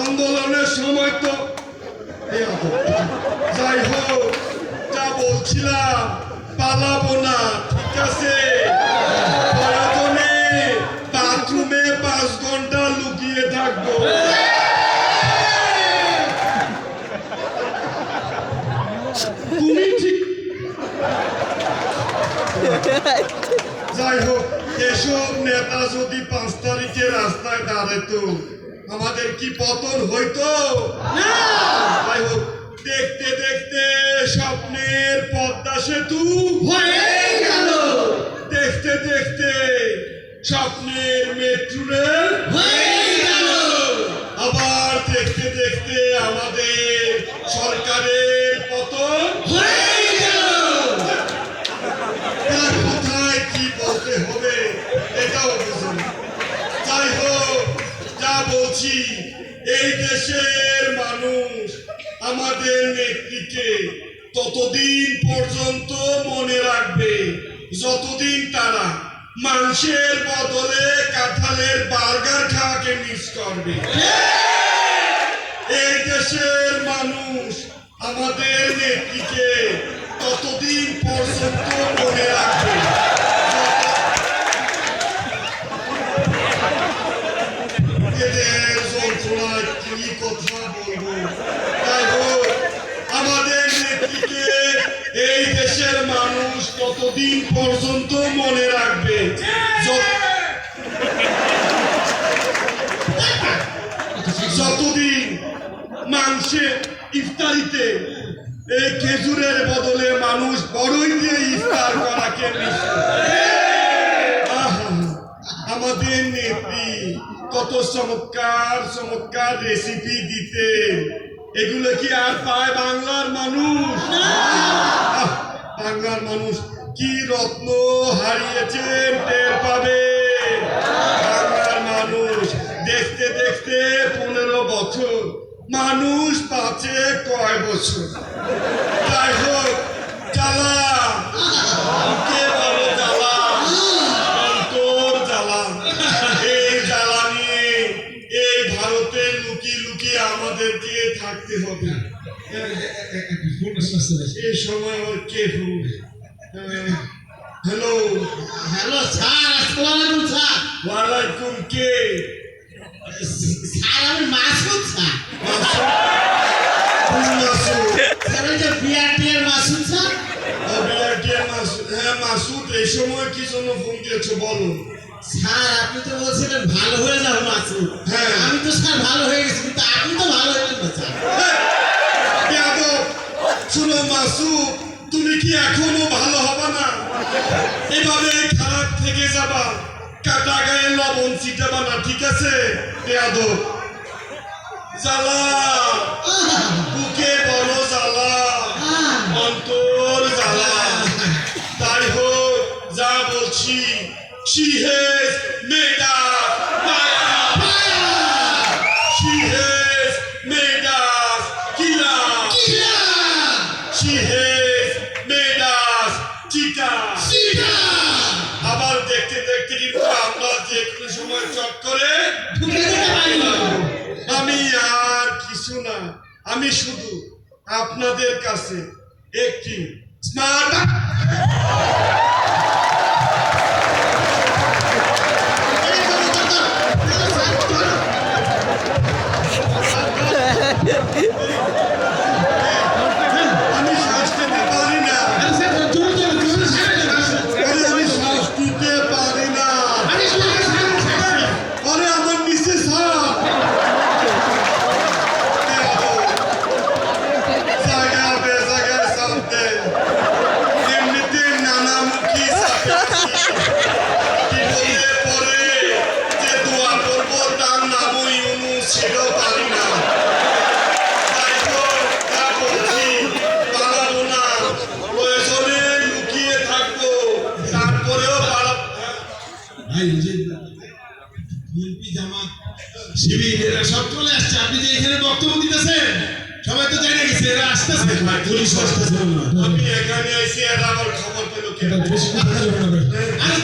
আন্দোলনের সময় তো। যাই হোক, যা বলছিলাম, পালাবো না, ঠিক আছে? পাঁচ ঘণ্টা লুকিয়ে থাকব। তুমি যাই হোক এসব নেতা যদি পাঁচ তারিখে রাস্তায় দাঁড়াতো আমাদের কি পতন হইতো? যাই হোক দেখতে দেখতে স্বপ্নের পদ্মা সেতু হয়ে গেল। দেখতে দেখতে স্বপ্নের মেট্রো রেল হয়ে গেল। আবার দেখতে দেখতে আমাদের সরকারের পতন হয়ে গেল কার কোথায় কি বলতে হবে এটাও বুঝুন যাই হোক যা বলছি এই দেশের মানুষ আমাদের নেত্রীকে ততদিন পর্যন্ত মনে রাখবে, যতদিন তারা মাংসের বদলে কাঁঠালের বার্গার খাওয়াকে মিস করবে। এই দেশের মানুষ আমাদের নেত্রীকে ততদিন পর্যন্ত মনে রাখবে। দেশের মানুষ ততদিন পর্যন্ত মনে রাখবে? যতদিন মাংসের ইফতারিতে এই খেজুরের বদলে মানুষ বড়ই দিয়ে ইফতার করাকে আমাদের নেত্রী কত চমৎকার চমৎকার রেসিপি দিতে এগুলো কি আর পায় বাংলার মানুষ? বাংলার মানুষ কি রত্ন হারিয়েছেন টের পাবে? বাংলার মানুষ দেখতে দেখতে পনেরো বছর, মানুষ পাচ্ছে কয় বছর? যাই হোক, জ্বালা। জ্বালা? জ্বালা। এই জ্বালা এই ভারতে লুকিয়ে আমাদেরকে থাকতে হবে। এই সময় ওর কে হ্যালো হ্যালো স্যার আসসালামু স্যার ওয়ালাইকুম কে? স্যার আমি মাসুদ স্যার হ্যাঁ মাসুদ। এই সময় কি জন্য ফোন দিয়েছ বলো। স্যার আপনি তো বলছিলেন ভালো হয়ে যাব মাসুদ হ্যাঁ। আমি তো স্যার ভালো হয়ে গেছি কিন্তু আপনি তো ভালো হলেন না স্যার যাদব শুনো মাসুদ তুমি কি এখনও ভালো হবে না? এভাবে খারাপ থেকে যাবা। কাটা গায়ে লবণ ছিটাবা না ঠিক আছে? যাদব জ্বালা। বুকে বড় জ্বালা। অন্তর জ্বালা। তাই হোক, যা বলছি, she has made fire. She আমরা যে কোনো সময় চট করে। আমি আর কিছু না আমি শুধু আপনাদের কাছে একটি স্মার্ট শিবির এরা সব চলে আসছে। আপনি যে এখানে বক্তব্য দিতেছেন সবাই তো জানে গেছে এরা আসতেছে। ভাই পুলিশ আসতেছে আমি এখানে এসে এরা আমার খবর পেল ভাই। আরে